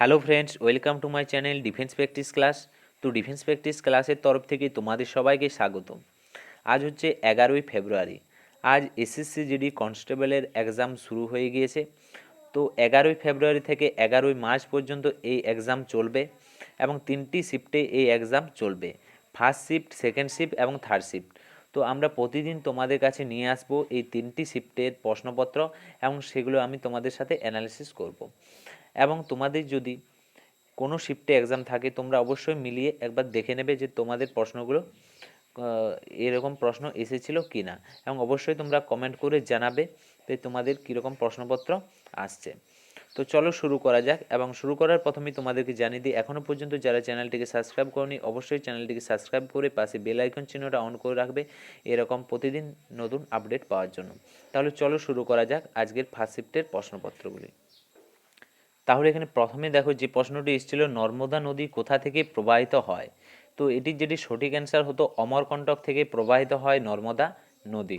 Hello friends welcome to my channel defence practice class তো defence practice ক্লাসের তরফ থেকে তোমাদের সবাইকে স্বাগত আজ হচ্ছে এগারোই ফেব্রুয়ারি। আজ এসএসসি জিডি কনস্টেবলের এক্সাম শুরু হয়ে গিয়েছে। তো এগারোই ফেব্রুয়ারি থেকে এগারোই মার্চ পর্যন্ত এই এক্সাম চলবে এবং তিনটি শিফটে এই এক্সাম চলবে। ফার্স্ট শিফট সেকেন্ড শিফট এবং থার্ড শিফট তো আমরা প্রতিদিন তোমাদের কাছে নিয়ে আসব এই তিনটি শিফটের প্রশ্নপত্র এবং সেগুলো আমি তোমাদের সাথে অ্যানালিসিস করব। এবং তোমাদের যদি কোনো শিফটে এক্সাম থাকে, তোমরা অবশ্যই মিলিয়ে একবার দেখে নেবে যে তোমাদের প্রশ্নগুলো এরকম প্রশ্ন এসেছিল কি না এবং অবশ্যই তোমরা কমেন্ট করে জানাবে যে তোমাদের কীরকম প্রশ্নপত্র আসছে। তো চলো শুরু করা যাক এবং শুরু করার প্রথমেই তোমাদেরকে জানিয়ে দিই এখনও পর্যন্ত যারা চ্যানেলটিকে সাবস্ক্রাইব করনি, অবশ্যই চ্যানেলটিকে সাবস্ক্রাইব করে পাশে বেল আইকন চিহ্নটা অন করে রাখবে, এরকম প্রতিদিন নতুন আপডেট পাওয়ার জন্য। তাহলে চলো শুরু করা যাক আজকের ফার্স্ট শিফটের প্রশ্নপত্রগুলি। তাহলে এখানে প্রথমে দেখো যে প্রশ্নটি এসেছিল, নর্মদা নদী কোথা থেকে প্রবাহিত হয়? তো এটির যেটি সঠিক অ্যান্সার হতো অমরকণ্টক থেকে প্রবাহিত হয় নর্মদা নদী।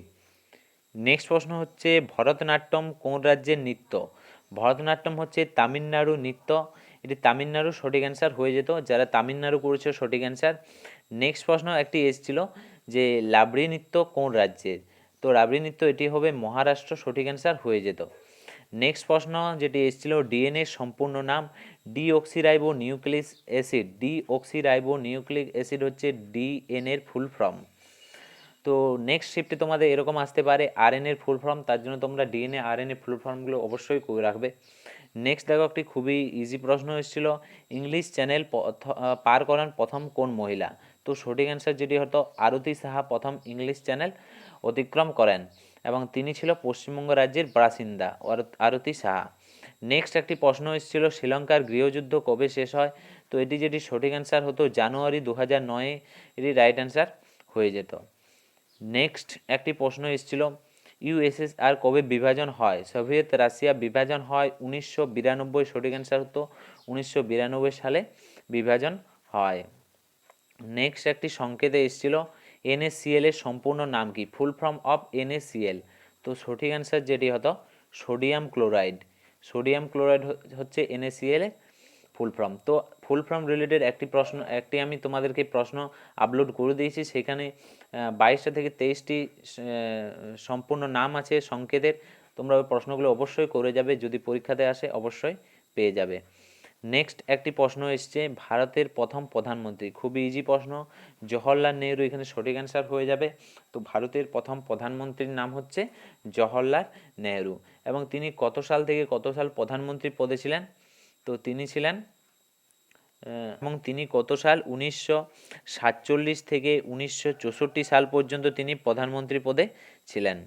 নেক্সট প্রশ্ন হচ্ছে, ভরতনাট্যম কোন রাজ্যের নৃত্য? ভরতনাট্যম হচ্ছে তামিলনাড়ু নৃত্য। এটি তামিলনাড়ু সঠিক অ্যান্সার হয়ে যেত, যারা তামিলনাড়ু করেছে সঠিক অ্যান্সার নেক্সট প্রশ্ন একটি এসেছিল যে, লাবড়ি নৃত্য কোন রাজ্যের? তো রাবড়ি নৃত্য এটি হবে মহারাষ্ট্র সঠিক অ্যান্সার হয়ে যেত। নেক্সট প্রশ্ন যেটি এসেছিল, ডিএনএ সম্পূর্ণ নাম deoxyribo nucleic acid. Deoxyribo nucleic acid হচ্ছে ডিএনএর ফুল ফর্ম। তো নেক্সট শিফটে তোমাদের এরকম আসতে পারে আরএন এর ফুল ফর্ম, তার জন্য তোমরা ডিএনএ আরএন এর ফুল ফর্মগুলো অবশ্যই করে রাখবে। নেক্সট দেখো, একটি খুবই ইজি প্রশ্ন এসেছিল, ইংলিশ চ্যানেল পার করান প্রথম কোন মহিলা? তো সঠিক অ্যান্সার যেটি হতো, আরতি সাহা প্রথম ইংলিশ চ্যানেল অতিক্রম করেন। এবং তিনি ছিল পশ্চিমবঙ্গ রাজ্যের বাসিন্দা আর- আরতি সাহা। নেক্সট একটি প্রশ্ন এসেছিল, শ্রীলঙ্কার গৃহযুদ্ধ কবে শেষ হয়? তো এটি যেটি সঠিক অ্যান্সার হতো, জানুয়ারি দু হাজার নয়ে এটি রাইট অ্যান্সার হয়ে যেত। নেক্সট একটি প্রশ্ন এসেছিল ইউএসএসআর কবে বিভাজন হয়? সোভিয়েত রাশিয়া বিভাজন হয় উনিশশো বিরানব্বই, সঠিক অ্যান্সার হতো উনিশশো বিরানব্বই সালে বিভাজন হয়। নেক্সট একটি সংকেতে এসেছিল এনএসিএল এর সম্পূর্ণ নাম কি? ফুল ফর্ম অফ এনএসিএল তো সঠিক অ্যান্সার যেটি হতো সোডিয়াম ক্লোরাইড সোডিয়াম ক্লোরাইড হচ্ছে এনএসিএল ফুল ফর্ম তো ফুল ফর্ম রিলেটেড একটি প্রশ্ন, একটি আমি তোমাদেরকে প্রশ্ন আপলোড করে দিয়েছি। সেখানে বাইশটা থেকে তেইশটি সম্পূর্ণ নাম আছে সংকেতের। তোমরা ওই প্রশ্নগুলো অবশ্যই করে যাবে। যদি পরীক্ষাতে আসে, অবশ্যই পেয়ে যাবে। নেক্সট একটি প্রশ্ন এসছে, ভারতের প্রথম প্রধানমন্ত্রী। খুবই ইজি প্রশ্ন, জওহরলাল নেহরু এখানে সঠিক অ্যান্সার হয়ে যাবে। তো ভারতের প্রথম প্রধানমন্ত্রীর নাম হচ্ছে জওহরলাল নেহরু। এবং তিনি কত সাল থেকে কত সাল প্রধানমন্ত্রী পদে ছিলেন? তো তিনি ছিলেন এবং তিনি কত সাল? উনিশশো সাতচল্লিশ থেকে উনিশশো চৌষট্টি সাল পর্যন্ত তিনি প্রধানমন্ত্রী পদে ছিলেন।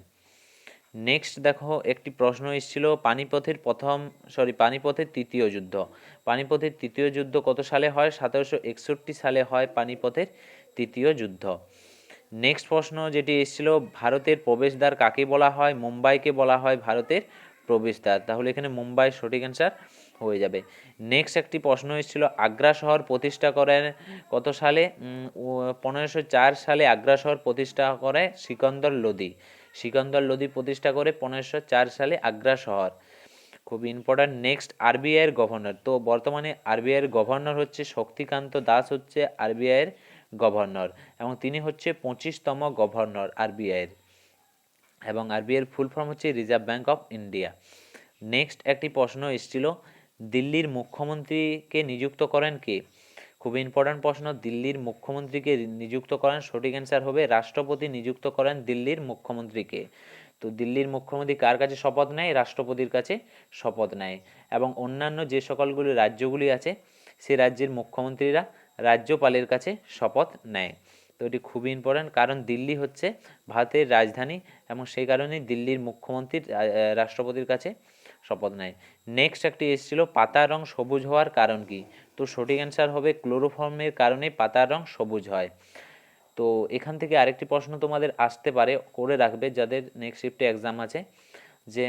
নেক্সট দেখো, একটি প্রশ্ন এসেছিল, পানিপথের প্রথম সরি পানিপথের তৃতীয় যুদ্ধ। পানিপথের তৃতীয় যুদ্ধ কত সালে হয়? সতেরোশো একষট্টি সালে হয় পানিপথের তৃতীয় যুদ্ধ। নেক্সট প্রশ্ন যেটি এসেছিল, ভারতের প্রবেশদ্বার কাকে বলা হয়? মুম্বাইকে বলা হয় ভারতের প্রবেশদ্বার। তাহলে এখানে মুম্বাই সঠিক অ্যান্সার হয়ে যাবে। নেক্সট একটি প্রশ্ন এসেছিল, আগ্রা শহর প্রতিষ্ঠা করেন কত সালে? পনেরোশো চার সালে আগ্রা শহর প্রতিষ্ঠা করে সিকন্দর লোদি সিকন্দর লোদি প্রতিষ্ঠা করে পনেরোশো চার সালে আগ্রা শহর। খুব ইম্পর্ট্যান্ট নেক্সট আরবিআইয়ের গভর্নর তো বর্তমানে আরবিআইয়ের গভর্নর হচ্ছে শক্তিকান্ত দাস হচ্ছে আরবিআইয়ের গভর্নর এবং তিনি হচ্ছে পঁচিশতম গভর্নর আরবিআইয়ের এবং আরবিআইয়ের ফুল ফর্ম হচ্ছে reserve bank of India next একটি প্রশ্ন এসেছিল দিল্লির মুখ্যমন্ত্রীকে নিযুক্ত করেন কে? খুব ইম্পর্ট্যান্ট প্রশ্ন, দিল্লির মুখ্যমন্ত্রীকে নিযুক্ত করেন সঠিক অ্যান্সার হবে রাষ্ট্রপতি নিযুক্ত করেন দিল্লির মুখ্যমন্ত্রীকে। তো দিল্লির মুখ্যমন্ত্রী কার কাছে শপথ নেয়? রাষ্ট্রপতির কাছে শপথ নেয়। এবং অন্যান্য যে সকলগুলি রাজ্যগুলি আছে, সে রাজ্যের মুখ্যমন্ত্রীরা রাজ্যপালের কাছে শপথ নেয়। তো এটি খুবই ইম্পর্ট্যান্ট কারণ দিল্লি হচ্ছে ভারতের রাজধানী এবং সেই কারণেই দিল্লির মুখ্যমন্ত্রী রাষ্ট্রপতির কাছে শপথ নেয়। নেক্সট একটি এসেছিল, পাতার রং সবুজ হওয়ার কারণ কি? তো সঠিক অ্যান্সার হবে, ক্লোরোফর্মের কারণে পাতার রং সবুজ হয়। তো এখান থেকে আরেকটি প্রশ্ন তোমাদের আসতে পারে, করে রাখবে যাদের নেক্সট শিফটে এক্সাম আছে, যে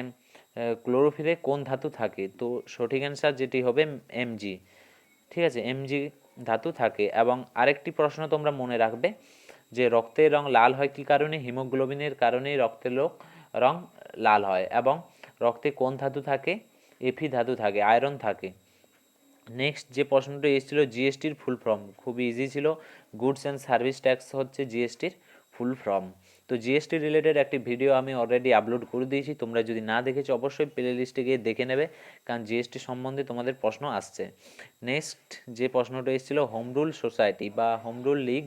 ক্লোরোফিলে কোন ধাতু থাকে? তো সঠিক অ্যান্সার যেটি হবে এমজি ঠিক আছে এমজি ধাতু থাকে এবং আরেকটি প্রশ্ন তোমরা মনে রাখবে, যে রক্তের রং লাল হয় কি কারণে? হিমোগ্লোবিনের কারণে রক্তের লোক রং লাল হয় এবং রক্তে কোন ধাতু থাকে? এফি ধাতু থাকে, আয়রন থাকে। নেক্সট যে প্রশ্নটা এসেছিল জিএসটির ফুল ফর্ম। খুব ইজি ছিল। গুডস অ্যান্ড সার্ভিস ট্যাক্স হচ্ছে জিএসটির ফুল ফর্ম। তো জিএসটি রিলেটেড একটি ভিডিও আমি অলরেডি আপলোড করে দিয়েছি। তোমরা যদি না দেখেছ, অবশ্যই প্লে লিস্টে গিয়ে দেখে নেবে, কারণ জিএসটি সম্বন্ধে তোমাদের প্রশ্ন আসছে। নেক্সট যে প্রশ্নটা এসেছিল হোম রুল সোসাইটি বা হোম রুল লিগ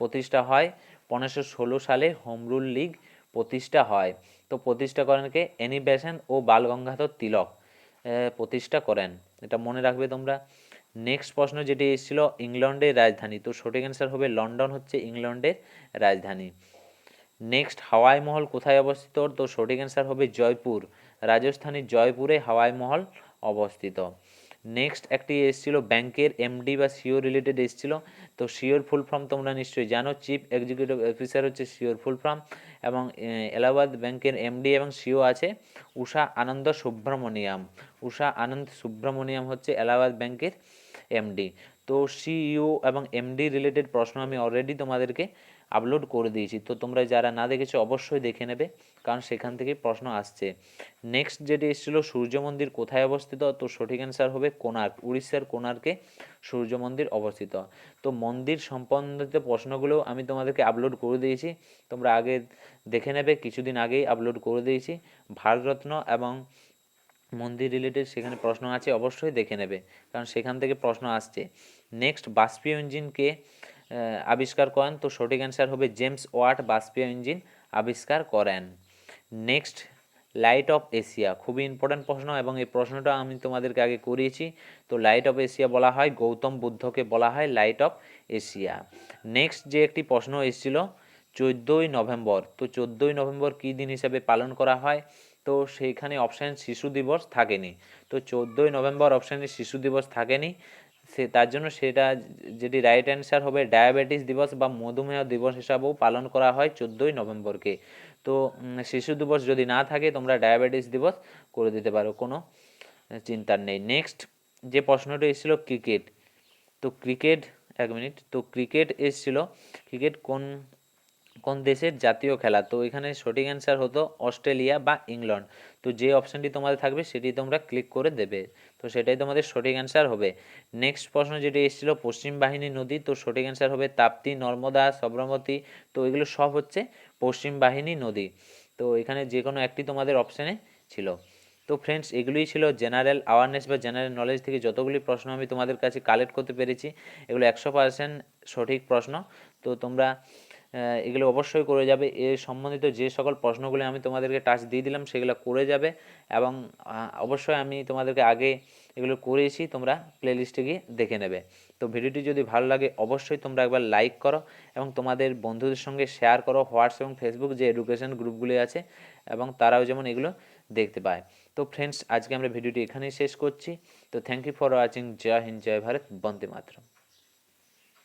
প্রতিষ্ঠা হয় পনেরোশো ষোলো সালে। হোম রুল লিগ প্রতিষ্ঠা হয়। তো প্রতিষ্ঠা করেন কে? এনি বেসেন ও বাল গঙ্গাধর তিলক প্রতিষ্ঠা করেন। এটা মনে রাখবে তোমরা। নেক্সট প্রশ্ন যেটি এসেছিল ইংল্যান্ডের রাজধানী। তো সঠিক অ্যান্সার হবে, লন্ডন হচ্ছে ইংল্যান্ডের রাজধানী। নেক্সট হাওয়াই মহল কোথায় অবস্থিত? তো সঠিক অ্যান্সার হবে জয়পুর। রাজস্থানের জয়পুরে হাওয়াই মহল অবস্থিত। নেক্সট একটি এসেছিল ব্যাংকের এমডি বা সিও রিলেটেড এসেছিল। তো সিওর ফুল ফর্ম তোমরা নিশ্চয়ই জানো। চিফ এক্সিকিউটিভ অফিসার হচ্ছে সিওর ফুল ফর্ম এবং এলাহাবাদ ব্যাংকের এমডি এবং সিও আছে উষা আনন্দ সুব্রমণিয়াম। উষা আনন্দ সুব্রমণিয়াম হচ্ছে এলাহাবাদ ব্যাংকের এমডি তো সিইও এবং এমডি রিলেটেড প্রশ্ন আমি অলরেডি তোমাদেরকে আপলোড করে দিয়েছি। তো তোমরা যারা না দেখেছ, অবশ্যই দেখে নেবে, কারণ সেখান থেকে প্রশ্ন আসছে। নেক্সট যেটি এসেছিল, সূর্য মন্দির কোথায় অবস্থিত? তো সঠিক অ্যান্সার হবে কোণার্ক, উড়িষ্যার কোণার্কে সূর্য মন্দির অবস্থিত। তো মন্দির সম্বন্ধিত প্রশ্নগুলো আমি তোমাদেরকে আপলোড করে দিয়েছি। তোমরা আগে দেখে নেবে, কিছুদিন আগেই আপলোড করে দিয়েছি। ভারতরত্ন এবং মন্দির রিলেটেড সেখানে প্রশ্ন আছে, অবশ্যই দেখে নেবে, কারণ সেখান থেকে প্রশ্ন আসছে। নেক্সট বাষ্পীয় ইঞ্জিনকে আবিষ্কার করেন। তো সঠিক অ্যান্সার হবে জেমস ওয়াট, বাষ্পীয় ইঞ্জিন আবিষ্কার করেন। নেক্সট লাইট অফ এশিয়া খুবই ইম্পর্ট্যান্ট প্রশ্ন এবং এই প্রশ্নটা আমি তোমাদেরকে আগে করিয়েছি। তো লাইট অফ এশিয়া বলা হয়, গৌতম বুদ্ধকে বলা হয় লাইট অফ এশিয়া নেক্সট যে একটি প্রশ্ন এসেছিল, চোদ্দোই নভেম্বর। তো চোদ্দোই নভেম্বর কী দিন হিসাবে পালন করা হয়? তো সেইখানে অপশান শিশু দিবস থাকেনি। তো চোদ্দোই নভেম্বর অপশানে শিশু দিবস থাকেনি। সে, তার জন্য সেটা যেটি রাইট অ্যান্সার হবে ডায়াবেটিস দিবস বা মধুমেহ দিবস হিসাবেও পালন করা হয় চোদ্দোই নভেম্বরকে। তো শিশু দিবস যদি না থাকে, তোমরা ডায়াবেটিস দিবস করে দিতে পারো, কোনো চিন্তার নেই। নেক্সট যে প্রশ্নটা এসেছিল ক্রিকেট তো ক্রিকেট এক মিনিট তো ক্রিকেট এসেছিল ক্রিকেট কোন কোন দেশের জাতীয় খেলা? তো এখানে সঠিক অ্যান্সার হতো অস্ট্রেলিয়া বা ইংল্যান্ড তো যে অপশানটি তোমাদের থাকবে সেটি তোমরা ক্লিক করে দেবে। তো সেটাই তোমাদের সঠিক অ্যান্সার হবে। নেক্সট প্রশ্ন যেটি এসেছিল, পশ্চিম বাহিনী নদী, তো সঠিক অ্যান্সার হবে তাপ্তি, নর্মদা, সবরমতী। তো এগুলো সব হচ্ছে পশ্চিম বাহিনী নদী। তো এখানে যে কোনো একটি তোমাদের অপশানে ছিল। তো ফ্রেন্ডস এগুলোই ছিল জেনারেল অ্যাওয়ারনেস বা জেনারেল নলেজ থেকে যতগুলি প্রশ্ন আমি তোমাদের কাছে কালেক্ট করতে পেরেছি, এগুলো একশো পার্সেন্ট সঠিক প্রশ্ন। তো তোমরা এগুলো অবশ্যই করে যাবে। এ সম্বন্ধিত যে সকল প্রশ্নগুলি আমি তোমাদেরকে টাচ দিয়ে দিলাম, সেগুলো করে যাবে এবং অবশ্যই আমি তোমাদেরকে আগে এগুলো করেছি তোমরা প্লেলিস্টে গিয়ে দেখে নেবে। তো ভিডিওটি যদি ভালো লাগে, অবশ্যই তোমরা একবার লাইক করো এবং তোমাদের বন্ধুদের সঙ্গে শেয়ার করো হোয়াটসঅ্যাপ এবং ফেসবুক যে এডুকেশন গ্রুপগুলি আছে এবং তারাও যেমন এগুলো দেখতে পায়। তো ফ্রেন্ডস আজকে আমরা ভিডিওটি এখানেই শেষ করছি। তো থ্যাংক ইউ ফর ওয়াচিং জয় হিন্দ, জয় ভারত। বন্দে মাতরম।